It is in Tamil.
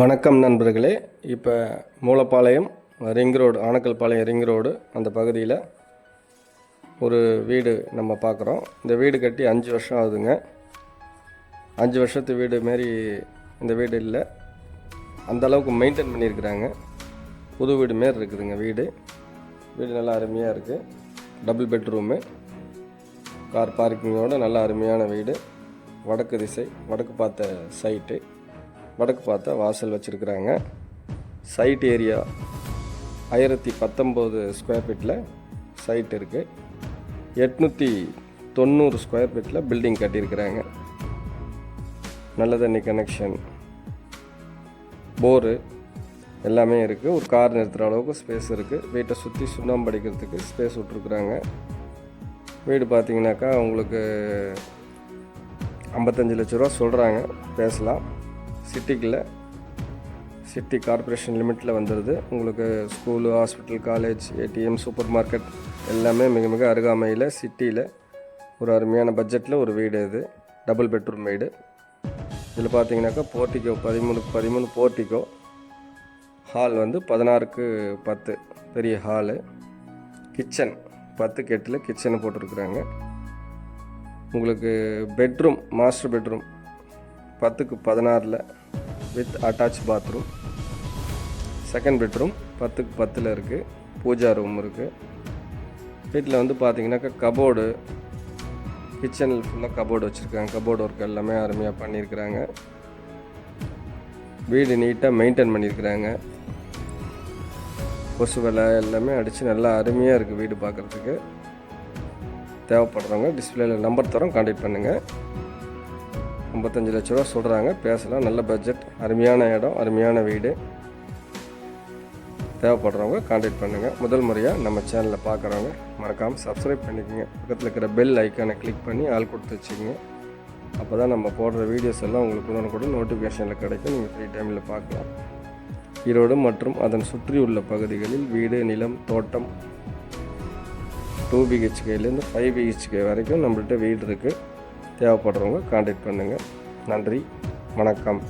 வணக்கம் நண்பர்களே. இப்போ Moolapalayam ring road Anakkal Palayam ring road அந்த பகுதியில் ஒரு வீடு நம்ம பார்க்குறோம் இந்த வீடு கட்டி அஞ்சு வருஷம் ஆகுதுங்க. அஞ்சு வருஷத்து வீடு மாரி இந்த வீடு இல்லை. அந்த அளவுக்கு மெயின்டைன் பண்ணியிருக்கிறாங்க. புது வீடு மாரி இருக்குதுங்க வீடு. வீடு நல்லா அருமையாக இருக்குது டபுள் பெட்ரூமு. கார் பார்க்கிங்கோட நல்லா அருமையான வீடு. வடக்கு திசை வடக்கு பார்த்த சைட்டு. வடக்கு பார்த்தா வாசல் வச்சுருக்குறாங்க. சைட் ஏரியா ஆயிரத்தி பத்தொம்போது ஸ்கொயர் ஃபீட்டில் சைட் இருக்குது எட்நூற்றி தொண்ணூறு ஸ்கொயர் ஃபீட்டில் பில்டிங் கட்டியிருக்கிறாங்க. நல்ல தண்ணி கனெக்ஷன் போரு எல்லாமே இருக்குது ஒரு கார் நிறுத்துகிற அளவுக்கு ஸ்பேஸ் இருக்குது வீட்டை சுற்றி சுண்ணாம்பு அடிக்கிறதுக்கு ஸ்பேஸ் விட்ருக்குறாங்க வீடு பார்த்தீங்கன்னாக்கா உங்களுக்கு ஐம்பத்தஞ்சு லட்ச ரூபா சொல்கிறாங்க பேசலாம். சிட்டிக்குள்ள சிட்டி கார்ப்பரேஷன் லிமிட்டில் வந்துடுது உங்களுக்கு school hospital college ATM supermarket எல்லாமே மிக மிக அருகாமையில் சிட்டியில் ஒரு அருமையான பட்ஜெட்டில் ஒரு வீடு இது. டபுள் பெட்ரூம் வீடு. இதில் பார்த்தீங்கன்னாக்கா போர்ட்டிக்கோ பதிமூணுக்கு பதிமூணு போர்ட்டிக்கோ ஹால் வந்து பதினாறுக்கு பத்து பெரிய ஹாலு. கிச்சன் பத்துக்கு எட்டில் கிச்சனை போட்டிருக்குறாங்க. உங்களுக்கு பெட்ரூம் மாஸ்டர் பெட்ரூம் பத்துக்கு பதினாறில் with attach bathroom second bedroom பத்துக்கு பத்தில் இருக்குது பூஜா ரூம் இருக்குது வீட்டில் வந்து பார்த்தீங்கன்னாக்கா கபோர்டு கிச்சனில் ஃபுல்லாக கபோர்டு வச்சுருக்காங்க. கபோர்டு ஒர்க் எல்லாமே அருமையாக பண்ணியிருக்கிறாங்க வீடு நீட்டாக மெயின்டைன் பண்ணியிருக்கிறாங்க கொசு வேலை எல்லாமே அடித்து நல்லா அருமையாக இருக்குது வீடு பார்க்குறதுக்கு தேவைப்படுறவங்க டிஸ்பிளேல நம்பர் தரோம் கான்டாக்ட் பண்ணுங்கள் ஐம்பத்தஞ்சு லட்ச ரூபா சொல்கிறாங்க பேசலாம். நல்ல பட்ஜெட் அருமையான இடம் அருமையான வீடு. தேவைப்படுறவங்க காண்டாக்ட் பண்ணுங்கள் முதல் முறையாக நம்ம சேனலில் பார்க்குறவங்க மறக்காமல் சப்ஸ்கிரைப் பண்ணிக்கோங்க. பக்கத்தில் இருக்கிற பெல் ஐக்கானை கிளிக் பண்ணி ஆள் கொடுத்து வச்சுக்கோங்க. அப்போ தான் நம்ம போடுற வீடியோஸ் எல்லாம் உங்களுக்கு உடனுக்குடன் நோட்டிஃபிகேஷனில் கிடைக்கும். நீங்கள் ஃப்ரீ டைமில் பார்க்கலாம் ஈரோடு மற்றும் அதன் சுற்றியுள்ள பகுதிகளில் வீடு நிலம் தோட்டம் டூ பிஹெச்கேலேருந்து ஃபைவ் பிஹெச்கே வரைக்கும் நம்மள்கிட்ட வீடு இருக்குது தேவைப்படுறவங்க காண்டாக்ட் பண்ணுங்கள் நன்றி. வணக்கம்.